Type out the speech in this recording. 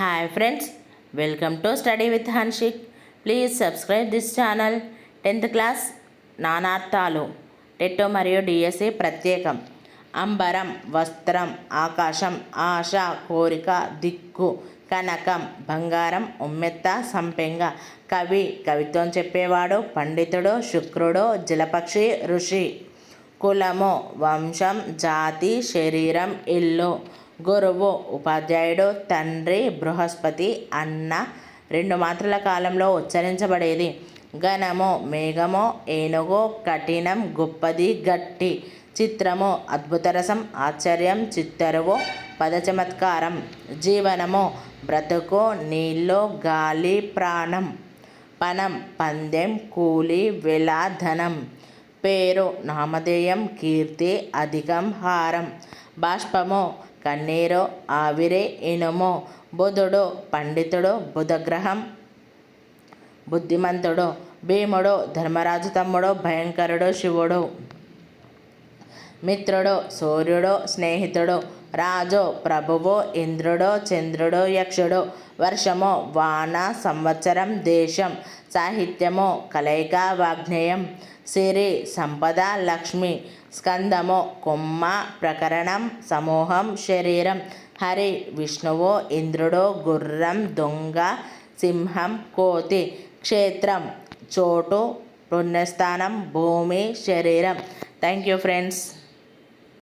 Hi friends welcome to study with Hanshik please subscribe this channel tenth class నానార్థాలు టెట్టో మరియు DSC ప్రత్యేకం అంబరం వస్త్రం ఆకాశం ఆశ కోరిక దిక్కు కనకం బంగారం ఉమ్మెత్త సంపెంగ కవి కవిత్వం చెప్పేవాడు పండితుడు శుక్రుడు జలపక్షి ఋషి కులము వంశం జాతి శరీరం ఇల్లు గురువు ఉపాధ్యాయుడు తండ్రి బృహస్పతి అన్న రెండు మాత్రల కాలంలో ఉచ్చరించబడేది. ఘనము మేఘము ఏనుగు కఠినం గొప్పది గట్టి చిత్రము అద్భుతరసం ఆశ్చర్యం చిత్తరువు పదచమత్కారం జీవనము బ్రతుకు నీళ్ళు గాలి ప్రాణం పనం పందెం కూలి వెల పేరు నామధేయం కీర్తి అధికం హారం బాష్పము కన్నీరు ఆవిరే ఇనుము బుధుడు పండితుడు బుధగ్రహం. బుద్ధిమంతుడు భీముడు ధర్మరాజు తమ్ముడు భయంకరుడు శివుడు. మిత్రుడు సూర్యుడు స్నేహితుడు రాజో ప్రభువో ఇంద్రుడో చంద్రుడో యక్షుడో వర్షము వాన సంవత్సరం దేశం సాహిత్యము కలయిక వాగ్నేయం సిరి సంపద లక్ష్మి స్కందము కొమ్మ ప్రకరణం సమూహం శరీరం హరి విష్ణువు ఇంద్రుడో గుర్రం దొంగ సింహం కోతి క్షేత్రం చోటు పుణ్యస్థానం భూమి శరీరం. Thank you friends